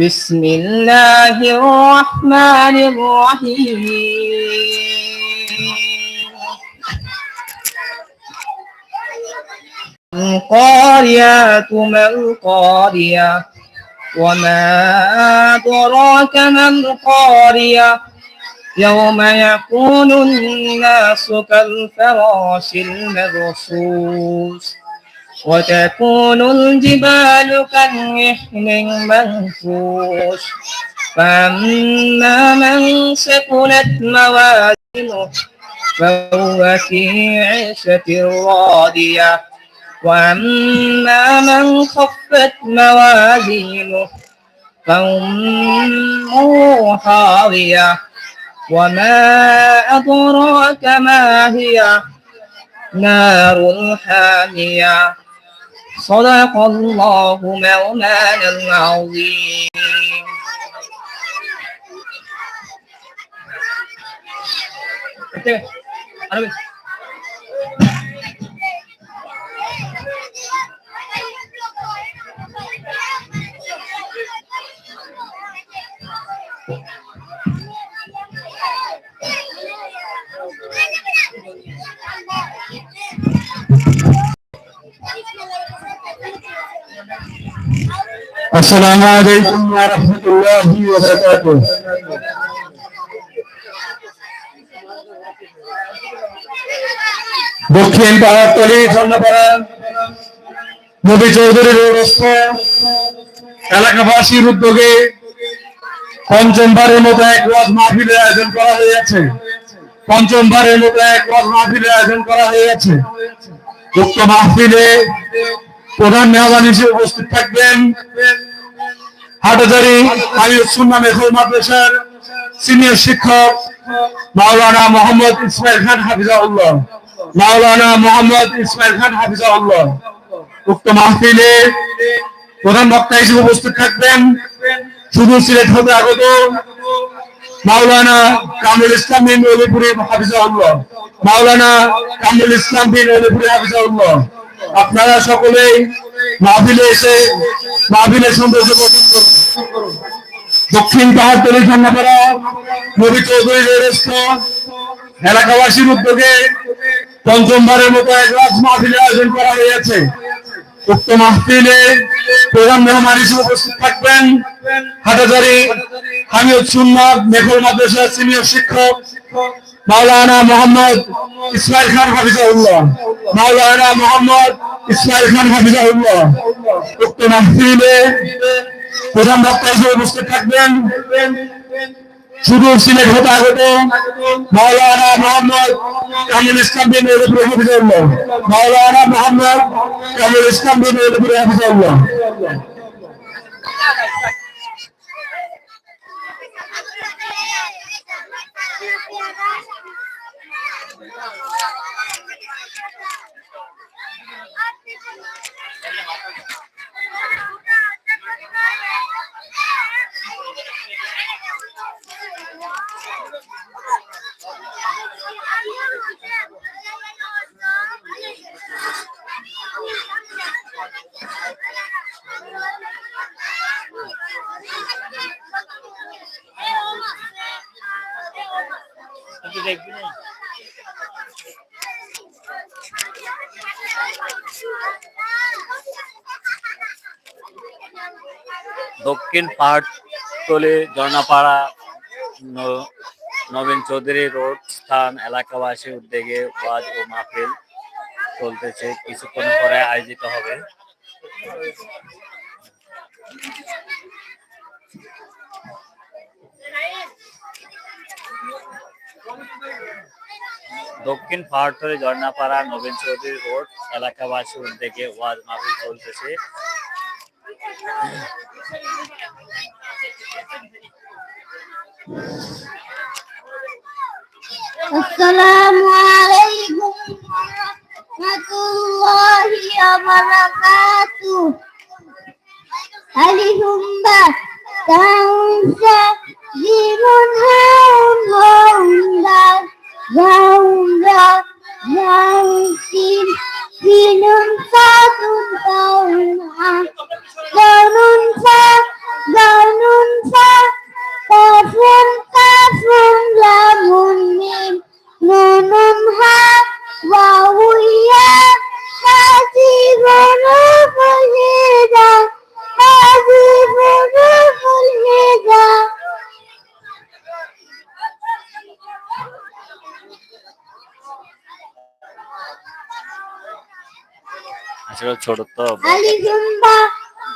بسم الله الرحمن الرحيم. القاريات ما القارية؟ وما أدراك ما القارية؟ يوم يكون الناس كالفراش المرصوص وتكون الجبال كالنحل المنفوش فأما من ثقلت موازينه فهو في عيشة راضية وأما من خفت موازينه فأمه حاوية وما أدراك ما هي؟ نار حامية. صدق الله مولانا العظيم. السلام عليكم ورحمة الله وبركاته দক্ষিণ পাহাড়তলি ঝর্ণাপাড়া নবী চৌধুরী রোডস্থ এলাকাবাসীর উদ্যোগে পঞ্চমবারের মতো এক ওয়াজ মাহফিলের আয়োজন করা হয়েছে পঞ্চমবারের মতো এক ওয়াজ মাহফিলের আয়োজন করা হয়েছে উক্ত মাহফিলে প্রধান মেহমান হিসেবে উপস্থিত থাকবেন সিনিয়র শিক্ষক মাওলানা মোহাম্মদ মাওলানা মোহাম্মদ উক্ত মাহফিলে প্রধান বক্তা হিসেবে উপস্থিত থাকবেন। শুধু সিলেট হতে আগত মাওলানা কামরুল ইসলাম বিন অলিপুরি হাফিজাউল্লাহ মাওলানা কামরুল ইসলাম বিন অলিপুরি হাফিজাউল্লাহ আপনারা সকলেই মাহবিলে এসে মাহবিলের সৌন্দর্য দক্ষিণ পাহাড়তলি ঠান্ডাপাড়া নবী চৌধুরী রোডস্থ এলাকাবাসীর উদ্যোগে পঞ্চমবারের মতো এক রাজ মাহফিলে আয়োজন করা হয়েছে। উক্ত মাহফিলে প্রধান মেহমান হিসেবে উপস্থিত থাকবেন হাটাজারি হামিদ সুন্নাথ মেঘল মাদ্রাসার সিনিয়র শিক্ষক মাওলানা মোহাম্মদ ইসমাইল খান হাফিজাউল্লাহ মাওলানা মোহাম্মদ ইসমাইল খান হাফিজাউল্লাহ উক্ত মাহফিলে প্রধান বক্তা হিসেবে উপস্থিত থাকবেন। শুধু সিলেট হতে আগত মাওলানা মোহাম্মদ কামরুল ইসলাম বিন ওলিপুর হাফিজাল্লাহ মাওলানা মোহাম্মদ কামরুল ইসলাম বিন ওলিপুর হাফিজাউল্লাহ দক্ষিণ পাহাড়তলি ঝর্ণাপাড়া ন- নবীন চৌধুরী রোড স্থান, এলাকাবাসী উদ্যোগে ওয়াজ ও মাহফিল চলতেছে। কিছুক্ষণ পরে আয়োজিত হবে। দক্ষিণ পাহাড়তলি ঝর্ণাপাড়া নবীন চৌধুরী রোড এলাকাবাসীর উদ্যোগে ওয়াজ মাহফিল চলতেছে। আসসালামু আলাইকুম ছিল ছোট তো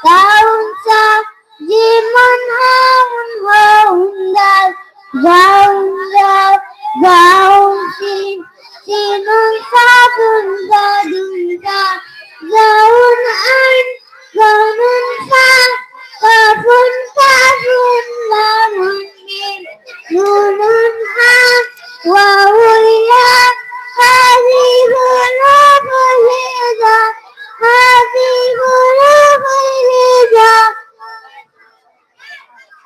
দাউন সা